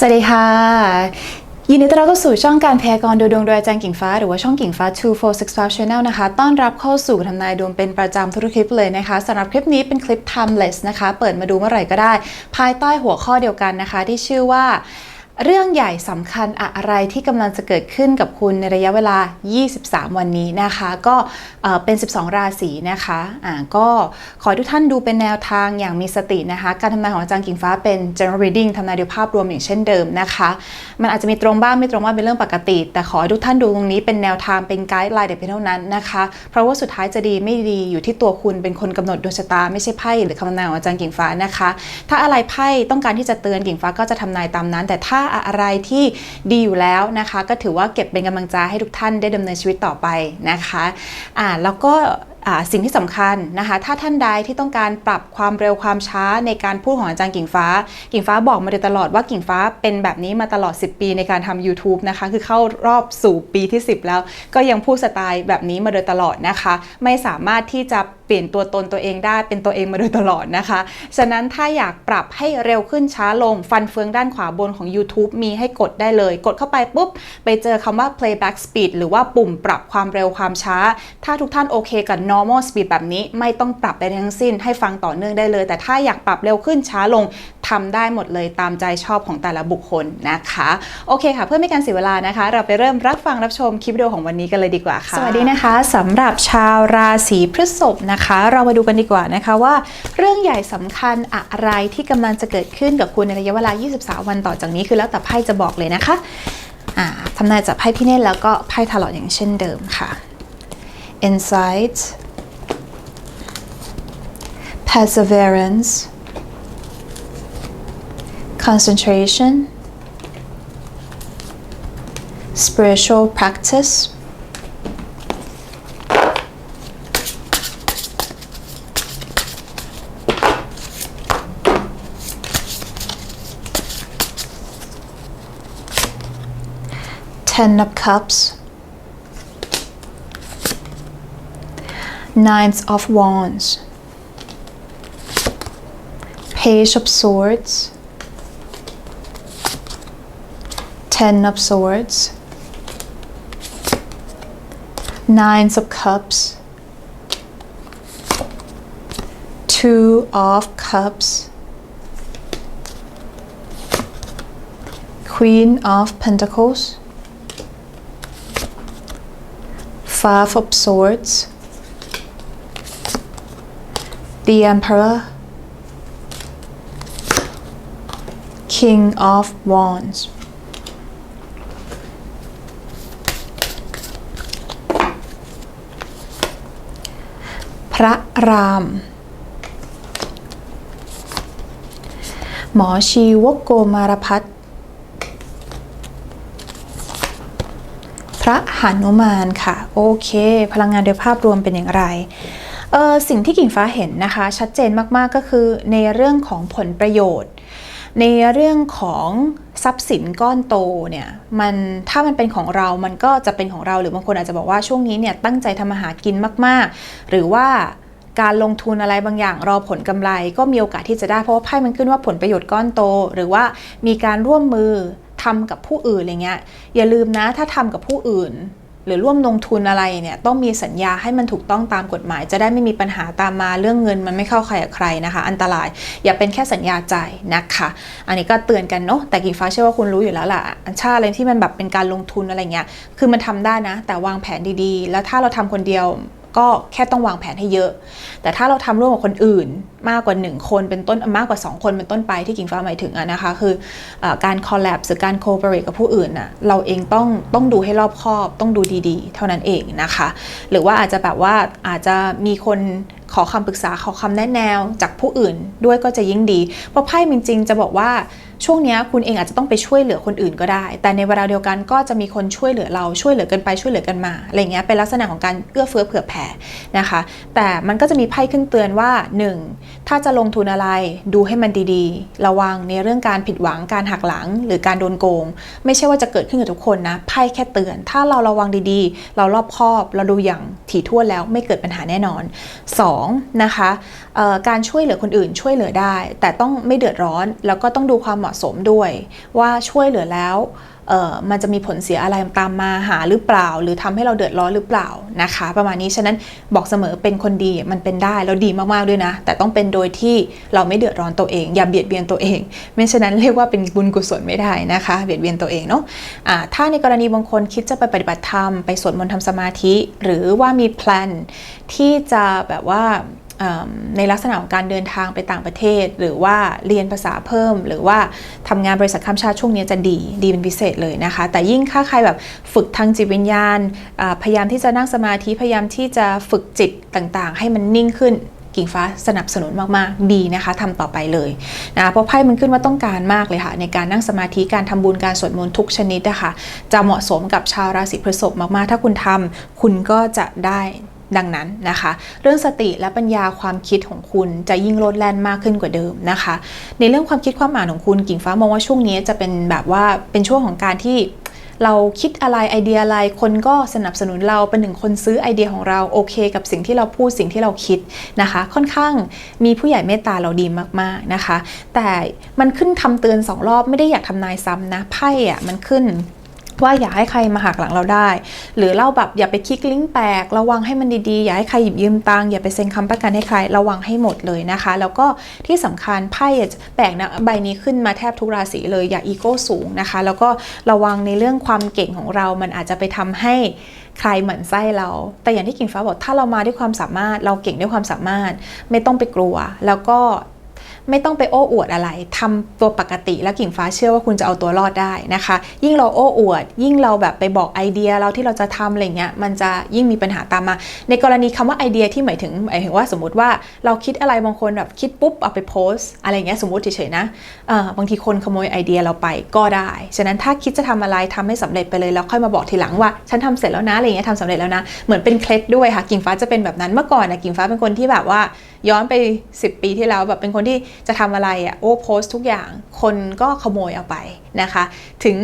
สวัสดีค่ะ ยินดีต้อนรับเข้าสู่ช่องการพยากรณ์ดูดวงโดยอาจารย์กิ่งฟ้า หรือว่าช่องกิ่งฟ้า 2465 Channel นะคะ ต้อนรับเข้าสู่ทำนายดวงเป็นประจำทุกคลิปเลยนะคะสำหรับคลิปนี้เป็นคลิป timeless นะคะ เปิดมาดูเมื่อไหร่ก็ได้ ภายใต้หัวข้อเดียวกันนะคะ ที่ชื่อว่า เรื่องใหญ่สำคัญอะไรที่กำลังจะเกิดขึ้นกับคุณในระยะเวลา 23 วันนี้นะคะ ก็เป็น 12 ราศีนะคะอ่าก็ขอทุกท่านดูเป็นแนวทางอย่างมีสตินะคะ การทำนายของอาจารย์กิ่งฟ้าเป็น general reading ทำนายโดยภาพรวมอย่างเช่นเดิมนะคะ มันอาจจะมีตรงบ้างไม่ตรงบ้างเป็นเรื่องปกติ แต่ขอให้ทุกท่านดูตรงนี้เป็นแนวทางเป็นไกด์ไลน์แต่เพียงเท่านั้นนะคะ เพราะว่าสุดท้ายจะดีไม่ดีอยู่ที่ตัวคุณเป็นคนกำหนดดวงชะตาไม่ใช่ไพ่หรือคำทำนายของอาจารย์กิ่งฟ้านะคะ ถ้าอะไรไพ่ต้องการที่จะเตือนกิ่งฟ้าก็จะทำนายตามนั้น แต่ถ้าอะไรที่ดีอยู่แล้วนะคะ ก็ถือว่าเก็บเป็นกำลังใจให้ทุกท่านได้ดำเนินชีวิตต่อไปนะคะอ่าแล้วก็อ่าสิ่งที่สำคัญนะคะ ถ้าท่านใดที่ต้องการปรับความเร็วความช้าในการพูดของอาจารย์กิ่งฟ้า กิ่งฟ้าบอกมาโดยตลอดว่ากิ่งฟ้าเป็นแบบนี้มาตลอด 10 ปีในการทำ YouTube นะคะ คือเข้ารอบสู่ปีที่ 10 แล้ว ก็ยังพูดสไตล์แบบนี้มาโดยตลอดนะคะ ไม่สามารถที่จะ เปลี่ยนตัวตนตัวเองได้เป็นตัวเองมาโดยตลอดนะคะ ฉะนั้นถ้าอยากปรับให้เร็วขึ้นช้าลงฟันเฟืองด้านขวาบนของ YouTube มีให้กดได้เลย กดเข้าไปปุ๊บ ไปเจอคำว่า playback speed หรือว่าปุ่มปรับความเร็วความช้า ถ้าทุกท่านโอเคกับ normal speed แบบนี้ไม่ต้องปรับไปทั้งสิ้นให้ฟังต่อเนื่องได้เลย แต่ถ้าอยากปรับเร็วขึ้นช้าลง ทำได้หมดเลยตามใจชอบของแต่ละบุคคลนะคะ โอเคค่ะ เพื่อไม่การเสียเวลานะคะ เราไปเริ่มรับฟังรับชมคลิปวิดีโอของวันนี้กันเลยดีกว่าค่ะ สวัสดีนะคะสำหรับชาวราศีพฤษภนะคะ เรามาดูกันดีกว่านะคะว่า เรื่องใหญ่สำคัญอะไรที่กำลังจะเกิดขึ้นกับคุณในระยะเวลา 23 วันต่อจากนี้คือแล้วแต่ไพ่จะบอกเลยนะคะทำนายจากไพ่พี่เนตแล้วก็ไพ่ทาลอตอย่างเช่นเดิมค่ะ insight perseverance concentration spiritual practice Ten of Cups, Nines of Wands, Page of Swords, Ten of Swords, Nines of Cups, Two of Cups, Queen of Pentacles, Five of Swords, the Emperor, King of Wands. ระราม หมอชีวกโกมารพัฒน์พระหานุมานค่ะ โอเค พลังงานโดยภาพรวมเป็นอย่างไรเออสิ่งที่กิ่งฟ้าเห็นนะคะ ชัดเจนมากๆก็คือในเรื่องของผลประโยชน์ ในเรื่องของทรัพย์สินก้อนโตเนี่ยมันถ้ามันเป็นของเรา มันก็จะเป็นของเราหรือบางคนอาจจะบอกว่าช่วงนี้เนี่ยตั้งใจทำมาหากินมาก ๆ หรือว่าการลงทุนอะไรบางอย่างรอผลกำไร ก็มีโอกาสที่จะได้เพราะว่าไพ่มันขึ้นว่าผลประโยชน์ก้อนโต หรือว่ามีการร่วมมือทำกับผู้อื่นอะไรเงี้ยอย่าลืมนะถ้าทำกับผู้อื่น หรือร่วมลงทุนอะไรเนี่ยต้องมีสัญญาให้มันถูกต้องตามกฎหมาย จะได้ไม่มีปัญหาตามมาเรื่องเงินมันไม่เข้าใครกับใครนะคะ อันตรายอย่าเป็นแค่สัญญาใจนะคะ อันนี้ก็เตือนกันเนาะแต่กิ่งฟ้าเชื่อว่าคุณรู้อยู่แล้วล่ะอันชาอะไรที่มันแบบเป็นการลงทุนอะไรเงี้ยคือมันทำได้นะ แต่วางแผนดีๆ แล้วถ้าเราทำคนเดียว ก็แค่ต้องวางแผนให้เยอะ แต่ถ้าเราทำร่วมกับคนอื่นมากกว่า 1 คนเป็นต้นมากกว่า 2 คนเป็นต้นไปที่กิ่งฟ้าหมายถึงอะนะคะ คืออการคอลแลบหรือการโคเปเรตกับผู้อื่นน่ะเราเองต้องต้องดูให้รอบคอบ ต้องดูดีๆ เท่านั้นเองนะคะ หรือว่าอาจจะแบบว่าอาจจะมีคนขอคำปรึกษาขอคำแนะแนวจากผู้อื่นด้วยก็จะยิ่งดี เพราะไพ่จริงๆ จะบอกว่า ช่วงนี้คุณเองอาจจะต้องไปช่วยเหลือคนอื่นก็ได้ แต่ในเวลาเดียวกันก็จะมีคนช่วยเหลือเราช่วยเหลือกันไปช่วยเหลือกันมาอะไรเงี้ยเป็นลักษณะของการเอื้อเฟื้อเผื่อแผ่นะคะ แต่มันก็จะมีไพ่ขึ้นเตือนว่า 1. ถ้าจะลงทุนอะไรดูให้มันดีๆ ระวังในเรื่องการผิดหวังการหักหลัง หรือการโดนโกง ไม่ใช่ว่าจะเกิดขึ้นกับทุกคนนะไพ่แค่เตือน ถ้าเราระวังดีๆ เรารอบคอบเราดูอย่างถี่ถ้วนแล้วไม่เกิดปัญหาแน่นอน 2. นะคะการช่วยเหลือคนอื่นช่วยเหลือได้ แต่ต้องไม่เดือดร้อนแล้วก็ต้องดูความเหมาะมาะสมด้วย ว่าช่วยเหลือแล้วมันจะมีผลเสียอะไรตามมาหาหรือเปล่า หรือทำให้เราเดือดร้อนหรือเปล่านะคะ ประมาณนี้ฉะนั้นบอกเสมอเป็นคนดีมันเป็นได้แล้วดีมากๆด้วยนะ แต่ต้องเป็นโดยที่เราไม่เดือดร้อนตัวเอง อย่าเบียดเบียนตัวเองไม่ฉะนั้นเรียกว่าเป็นบุญกุศลไม่ได้นะคะ เบียดเบียนตัวเองเนาะะถ้าในกรณีบางคนคิดจะไปปฏิบัติธรรมไปสวดมนต์ทำสมาธิ หรือว่ามีแพลนที่จะแบบว่า ในลักษณะของการเดินทางไปต่างประเทศ หรือว่าเรียนภาษาเพิ่ม หรือว่าทำงานบริษัทข้ามชาติช่วงนี้จะดีดีเป็นพิเศษเลยนะคะ แต่ยิ่งถ้าใครแบบฝึกทางจิตวิญญาณ พยายามที่จะนั่งสมาธิพยายามที่จะฝึกจิตต่างๆ ให้มันนิ่งขึ้นกิ่งฟ้าสนับสนุนมากๆ ดีนะคะทำต่อไปเลยนะเพราะไพ่มันขึ้นว่าต้องการมากเลยค่ะ ในการนั่งสมาธิการทำบุญการสวดมนต์ทุกชนิดนะคะจะเหมาะสมกับชาวราศีพฤษภมากๆ ถ้าคุณทำคุณก็จะได้ ดังนั้นนะคะ เรื่องสติและปัญญาความคิดของคุณจะยิ่งลดแล่นมากขึ้นกว่าเดิมนะคะ ในเรื่องความคิดความอ่านของคุณกิ่งฟ้ามองว่าช่วงนี้จะเป็นแบบว่าเป็นช่วงของการที่เราคิดอะไรไอเดียอะไรคนก็สนับสนุนเราเป็นหนึ่งคนซื้อไอเดียของเราโอเค กับสิ่งที่เราพูดสิ่งที่เราคิดนะคะ ค่อนข้างมีผู้ใหญ่เมตตาเราดีมากๆนะคะ แต่มันขึ้นคำเตือนสองรอบไม่ได้อยากทำนายซ้ำนะไพ่อะมันขึ้น ว่าอย่าให้ใครมาหักหลังเราได้ หรือเราแบบอย่าไปคลิกลิงก์แปลกระวังให้มันดีๆ อย่าให้ใครหยิบยืมตังค์อย่าไปเซ็นคำประกันให้ใคร ระวังให้หมดเลยนะคะ แล้วก็ที่สำคัญไพ่แปลกนะใบนี้ขึ้นมาแทบทุกราศีเลยอย่าอีโก้สูงนะคะ แล้วก็ระวังในเรื่องความเก่งของเรา มันอาจจะไปทำให้ใครเหมือนไส้เรา แต่อย่างที่กิ่งฟ้าบอกถ้าเรามาด้วยความสามารถ เราเก่งด้วยความสามารถ ไม่ต้องไปกลัว แล้วก็ ไม่ต้องไปโอ้อวดอะไรทำตัวปกติแล้วกิ่งฟ้าเชื่อว่าคุณจะเอาตัวรอดได้นะคะ ยิ่งเราโอ้อวด ยิ่งเราแบบไปบอกไอเดียเราที่เราจะทำอะไรเงี้ยมันจะยิ่งมีปัญหาตามมา ในกรณีคำว่าไอเดียที่หมายถึงหมายถึงว่าสมมติว่าเราคิดอะไรบางคนแบบคิดปุ๊บเอาไปโพสอะไรเงี้ยสมมติเฉยๆนะบางทีคนขโมยไอเดียเราไปก็ได้ฉะนั้นถ้าคิดจะทำอะไรทำให้สำเร็จไปเลยแล้วค่อยมาบอกทีหลังว่าฉันทำเสร็จแล้วนะอะไรเงี้ยทำสำเร็จแล้วนะเหมือนเป็นเคล็ดด้วยค่ะกิ่งฟ้าจะเป็นแบบนั้นเมื่อก่อนนะกิ่งฟ้าเป็นคนที่แบบว่าย้อนไป 10 ปีที่แล้วแบบเป็นคนที่จะทำอะไรอะ่ะโอ้โพสทุกอย่างคนก็ขโมยเอาไปนะคะ ถึง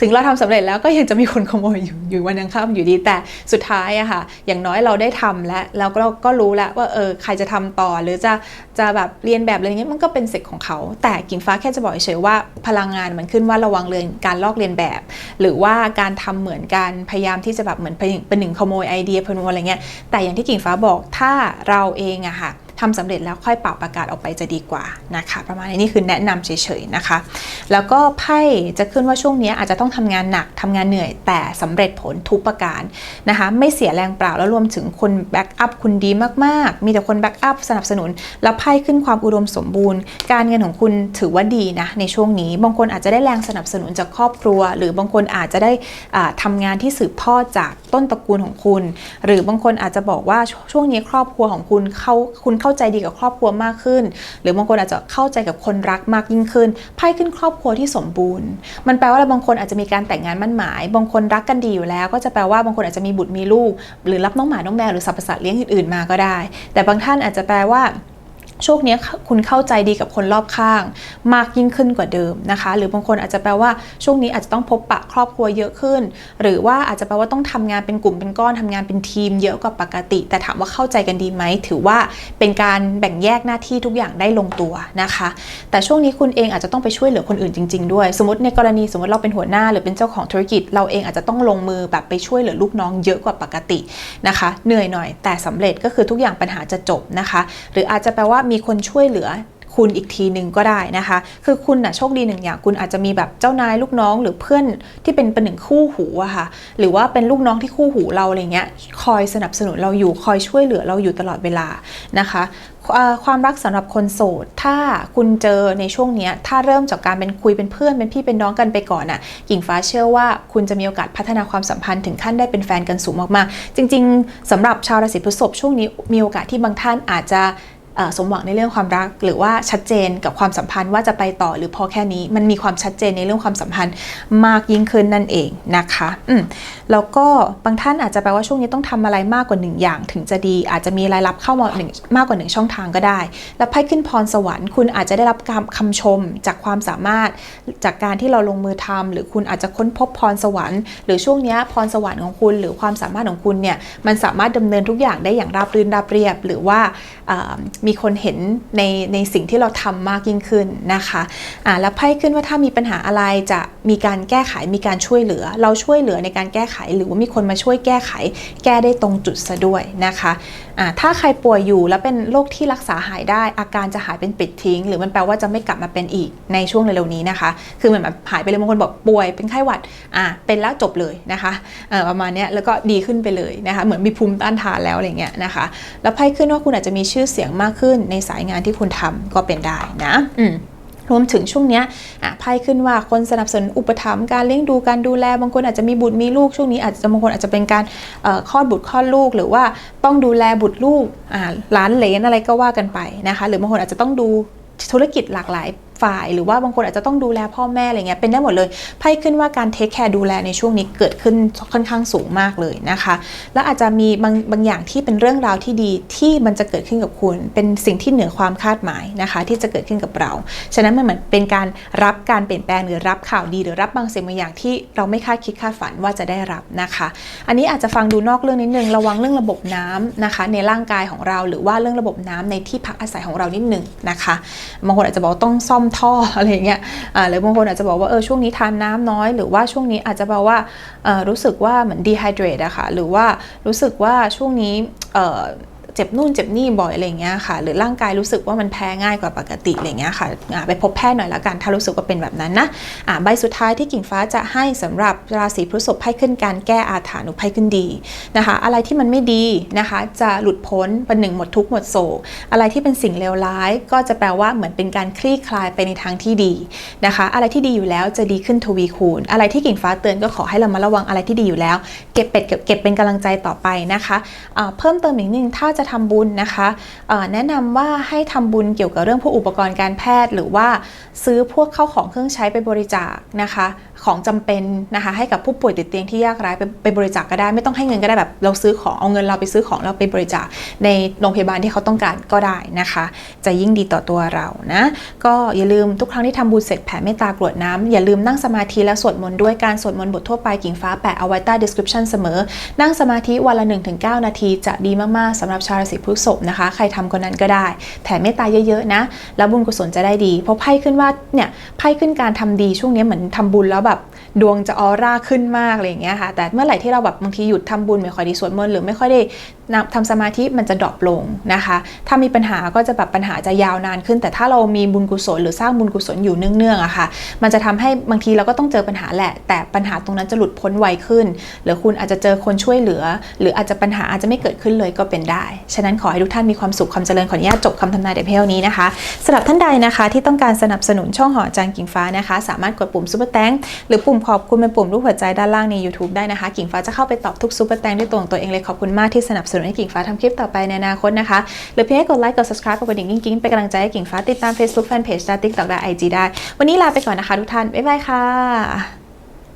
ถึงเราทำสำเร็จแล้วก็ยังจะมีคนขโมยอยู่อยู่วันยังค่ำอยู่ดีแต่สุดท้ายอะค่ะ อย่างน้อยเราได้ทำแล้วแล้วก็ก็รู้แล้วว่าเออใครจะทำต่อหรือจะจะแบบเรียนแบบอะไรเงี้ยมันก็เป็นสิทธิ์ของเขา แต่กิ่งฟ้าแค่จะบอกเฉยๆว่าพลังงานมันขึ้นว่าระวังเรื่องการลอกเรียนแบบ หรือว่าการทำเหมือนกันพยายามที่จะแบบเหมือนเป็นหนึ่งขโมยไอเดียเพลินอะไรเงี้ยแต่อย่างที่กิ่งฟ้าบอกถ้าเราเองอะค่ะ ทำสำเร็จแล้วค่อยเป่าประกาศออกไปจะดีกว่านะคะ ประมาณนี้นี่คือแนะนำเฉยๆนะคะ แล้วก็ไพ่จะขึ้นว่าช่วงนี้อาจจะต้องทำงานหนักทำงานเหนื่อยแต่สำเร็จผลทุกประการนะคะไม่เสียแรงเปล่าแล้วรวมถึงคนแบ็กอัพคุณดีมากๆ มีแต่คนแบ็กอัพสนับสนุน แล้วไพ่ขึ้นความอุดมสมบูรณ์ การเงินของคุณถือว่าดีนะในช่วงนี้ บางคนอาจจะได้แรงสนับสนุนจากครอบครัว หรือบางคนอาจจะได้ทำงานที่สืบทอดจากต้นตระกูลของคุณ หรือบางคนอาจจะบอกว่าช่วงนี้ครอบครัวของคุณเขาคุณเข้าใจดีกับครอบครัวมากขึ้น หรือบางคนอาจจะเข้าใจกับคนรักมากยิ่งขึ้นไพ่ขึ้นครอบครัวที่สมบูรณ์ มันแปลว่าเราบางคนอาจจะมีการแต่งงานมั่นหมาย บางคนรักกันดีอยู่แล้ว ก็จะแปลว่าบางคนอาจจะมีบุตรมีลูก หรือรับน้องหมาน้องแมวหรือสัตว์ประสาทเลี้ยงอื่นๆมาก็ได้ แต่บางท่านอาจจะแปลว่า ช่วงนี้คุณเข้าใจดีกับคนรอบข้าง มากยิ่งขึ้นกว่าเดิมนะคะ หรือบางคนอาจจะแปลว่าช่วงนี้อาจจะต้องพบปะครอบครัวเยอะขึ้น หรือว่าอาจจะแปลว่าต้องทำงานเป็นกลุ่มเป็นก้อนทำงานเป็นทีม เยอะกว่าปกติ แต่ถามว่าเข้าใจกันดีไหมถือว่าเป็นการแบ่งแยกหน้าที่ทุกอย่างได้ลงตัวนะคะ แต่ช่วงนี้คุณเองอาจจะต้องไปช่วยเหลือคนอื่นจริง ๆ ด้วย สมมติในกรณีสมมติเราเป็นหัวหน้า หรือเป็นเจ้าของธุรกิจ เราเองอาจจะต้องลงมือแบบไปช่วยเหลือลูกน้องเยอะกว่าปกตินะคะ เหนื่อยหน่อย แต่สำเร็จก็คือทุกอย่างปัญหาจะจบนะคะ หรืออาจจะแปลว่ามีคนช่วยเหลือคุณอีกทีหนึ่งก็ได้นะคะ คือคุณนะโชคดีหนึ่งอย่างคุณอาจจะมีแบบเจ้านายลูกน้องหรือเพื่อนที่เป็นเป็นหนึ่งคู่หูอะค่ะ หรือว่าเป็นลูกน้องที่คู่หูเราอะไรเงี้ย คอยสนับสนุนเราอยู่ คอยช่วยเหลือเราอยู่ตลอดเวลานะคะความรักสำหรับคนโสด ถ้าคุณเจอในช่วงนี้ถ้าเริ่มจากการเป็นคุยเป็นเพื่อนเป็นพี่เป็นน้องกันไปก่อนน่ะกิ่งฟ้าเชื่อว่าคุณจะมีโอกาสพัฒนาความสัมพันธ์ถึงขั้นได้เป็นแฟนกันสูงมากๆ จริง ๆสำหรับชาวราศีพฤษภช่วงนี้มีโอกาสที่บางท่านอาจจะ สมหวังในเรื่องความรัก หรือว่าชัดเจนกับความสัมพันธ์ว่าจะไปต่อหรือพอแค่นี้ มันมีความชัดเจนในเรื่องความสัมพันธ์มากยิ่งขึ้นนั่นเองนะคะอืมแล้วก็บางท่านอาจจะแปลว่าช่วงนี้ต้องทำอะไรมากกว่าหนึ่งอย่างถึงจะดี อาจจะมีรายรับเข้ามาหนึ่งมากกว่าหนึ่งช่องทางก็ได้ แล้วไพ่ขึ้นพรสวรรค์คุณอาจจะได้รับคำคำชมจากความสามารถจากการที่เราลงมือทำหรือคุณอาจจะค้นพบพรสวรรค์ หรือช่วงนี้พรสวรรค์ของคุณ หรือความสามารถของคุณเนี่ยมันสามารถดำเนินทุกอย่างได้อย่างราบรื่นราบเรียบ หรือว่ามีคนเห็นในในสิ่งที่เราทำมากยิ่งขึ้นนะคะอ่าแล้วไพ่ขึ้นว่าถ้ามีปัญหาอะไรจะมีการแก้ไขมีการช่วยเหลือ เราช่วยเหลือในการแก้ไข หรือว่ามีคนมาช่วยแก้ไข แก้ได้ตรงจุดซะด้วยนะคะ ถ้าใครป่วยอยู่แล้วเป็นโรคที่รักษาหายได้ อาการจะหายเป็นปิดทิ้ง หรือมันแปลว่าจะไม่กลับมาเป็นอีกในช่วงเร็วๆนี้นะคะ คือเหมือนแบบหายไปเลยบางคนบอกป่วยเป็นไข้หวัดอ่าเป็นแล้วจบเลยนะคะประมาณนี้แล้วก็ดีขึ้นไปเลยนะคะเหมือนมีภูมิต้านทานแล้วอะไรเงี้ยนะคะ แล้วไพ่ขึ้นว่าคุณอาจจะมีชื่อเสียงมากขึ้นในสายงานที่คุณทำก็เป็นได้นะอืม รวมถึงช่วงนี้ไพ่ขึ้นว่าคนสนับสนุนอุปถัมภ์การเลี้ยงดูการดูแลบางคนอาจจะมีบุตรมีลูกช่วงนี้อาจจะบางคนอาจจะเป็นการเอ่อคลอดบุตรคลอดลูก หรือว่าต้องดูแลบุตรลูกหลานเหลนอะไรก็ว่ากันไปนะคะ หรือบางคนอาจจะต้องดูธุรกิจหลากหลาย ฝ่าย หรือว่าบางคนอาจจะต้องดูแลพ่อแม่อะไรเงี้ยเป็นได้หมดเลยไพ่ขึ้นว่าการเทคแคร์ดูแลในช่วงนี้เกิดขึ้นค่อนข้างสูงมากเลยนะคะ แล้วอาจจะมีบางบางอย่างที่เป็นเรื่องราวที่ดีที่มันจะเกิดขึ้นกับคุณ เป็นสิ่งที่เหนือความคาดหมายนะคะ ที่จะเกิดขึ้นกับเรา ฉะนั้นมันเหมือนเป็นการรับการเปลี่ยนแปลงหรือรับข่าวดีหรือรับบางสิ่งบางอย่างที่เราไม่คาดคิดคาดฝันว่าจะได้รับนะคะ อันนี้อาจจะฟังดูนอกเรื่องนิดนึงระวังเรื่องระบบน้ำนะคะ ในร่างกายของเรา หรือว่าเรื่องระบบน้ำในที่พักอาศัยของเรานิดนึงนะคะบางคนอาจจะบอกต้องซ่อมท่ออะไรเงี้ยอ่าหรือบางคนอาจจะบอกว่าเออช่วงนี้ทานน้ำน้อย หรือว่าช่วงนี้อาจจะบอกว่าอ่อรู้สึกว่าเหมือนดีไฮเดรตอะค่ะหรือว่ารู้สึกว่าช่วงนี้ เจ็บนู่นเจ็บนี่บ่อยอะไรเงี้ยค่ะ หรือร่างกายรู้สึกว่ามันแพ้ง่ายกว่าปกติอะไรเงี้ยค่ะไปพบแพทย์หน่อยละกัน ถ้ารู้สึกว่าเป็นแบบนั้นนะอ่าใบสุดท้ายที่กิ่งฟ้าจะให้สำหรับราศีพฤษภให้ขึ้นการแก้อาถรรพ์หรือให้ขึ้นดีนะคะ อะไรที่มันไม่ดีนะคะ จะหลุดพ้นเป็นหนึ่งหมดทุกข์หมดโศกอะไรที่เป็นสิ่งเลวร้าย ก็จะแปลว่าเหมือนเป็นการคลี่คลายไปในทางที่ดีนะคะ อะไรที่ดีอยู่แล้วจะดีขึ้นทวีคูณ อะไรที่กิ่งฟ้าเตือนก็ขอให้เรามาระวังอะไรที่ดีอยู่แล้ว เก็บเป็ดเก็บเก็บเป็นกำลังใจต่อไปนะคะเพิ่มเติมอีกนิดนึงถ้าจะทำบุญนะคะแนะนำว่าให้ทำบุญเกี่ยวกับเรื่องพวกอุปกรณ์การแพทย์ หรือว่าซื้อพวกเข้าของเครื่องใช้ไปบริจาคนะคะของจำเป็นนะคะให้กับผู้ป่วยติดเตียงที่ยากไร้ไปไปบริจาคก็ได้ ไม่ต้องให้เงินก็ได้แบบเราซื้อของเอาเงินเราไปซื้อของเราไปบริจาคในโรงพยาบาลที่เขาต้องการก็ได้นะคะ จะยิ่งดีต่อตัวเรานะก็อย่าลืมทุกครั้งที่ทำบุญเสร็จแผ่เมตตากรวดน้ำอย่าลืมนั่งสมาธิและสวดมนต์ด้วยการสวดมนต์บททั่วไปกิ่งฟ้าแปะเอาไว้ใต้ description เสมอ นั่งสมาธิวันละ 1-9 นาที จะดีมากๆสำหรับชาวราศีพฤษภนะคะ ใครทำคนนั้นก็ได้แผ่เมตตาเยอะๆนะแล้วบุญกุศลจะได้ดีเพราะไพ่ขึ้นว่าเนี่ยไพ่ขึ้นการทำดีช่วงนี้เหมือนทำบุญแล้ว ดวงจะออร่าขึ้นมากอะไรอย่างเงี้ยค่ะ แต่เมื่อไหร่ที่เราแบบบางทีหยุดทำบุญไม่ค่อยได้สวดมนต์หรือไม่ค่อยได้ ทำสมาธิมันจะดรอปลงนะคะ ถ้ามีปัญหาก็จะแบบปัญหาจะยาวนานขึ้น แต่ถ้าเรามีบุญกุศลหรือสร้างบุญกุศลอยู่เนื่องๆอะค่ะ มันจะทำให้บางทีเราก็ต้องเจอปัญหาแหละ แต่ปัญหาตรงนั้นจะหลุดพ้นไวขึ้น หรือคุณอาจจะเจอคนช่วยเหลือ หรืออาจจะปัญหาอาจจะไม่เกิดขึ้นเลยก็เป็นได้ ฉะนั้นขอให้ทุกท่านมีความสุขความเจริญขออนุญาตจบคำทำนายเดเพลนี้นะคะสำหรับท่านใดนะคะ ที่ต้องการสนับสนุนช่องหอจารย์กิ่งฟ้านะคะ สามารถกดปุ่มซุปเปอร์แตงหรือปุ่มขอบคุณเป็นปุ่มรูปหัวใจด้านล่างใน YouTube ได้นะคะ กิ่งฟ้าจะเข้าไปตอบทุกซุปเปอร์แตงด้วยตัวของตัวเองเลยขอบคุณมากที่สนับสนุนให้กิ่งฟ้าทำคลิปต่อไปในอนาคตนะคะ หรือเพียงให้กดไลค์กด subscribe กดกระดิ่งกิ๊งๆเป็นกำลังใจให้กิ่งฟ้าติดตาม Facebook Fanpage และ TikTok และ IG ได้ วันนี้ลาไปก่อนนะคะทุกท่าน บ๊ายบายค่ะ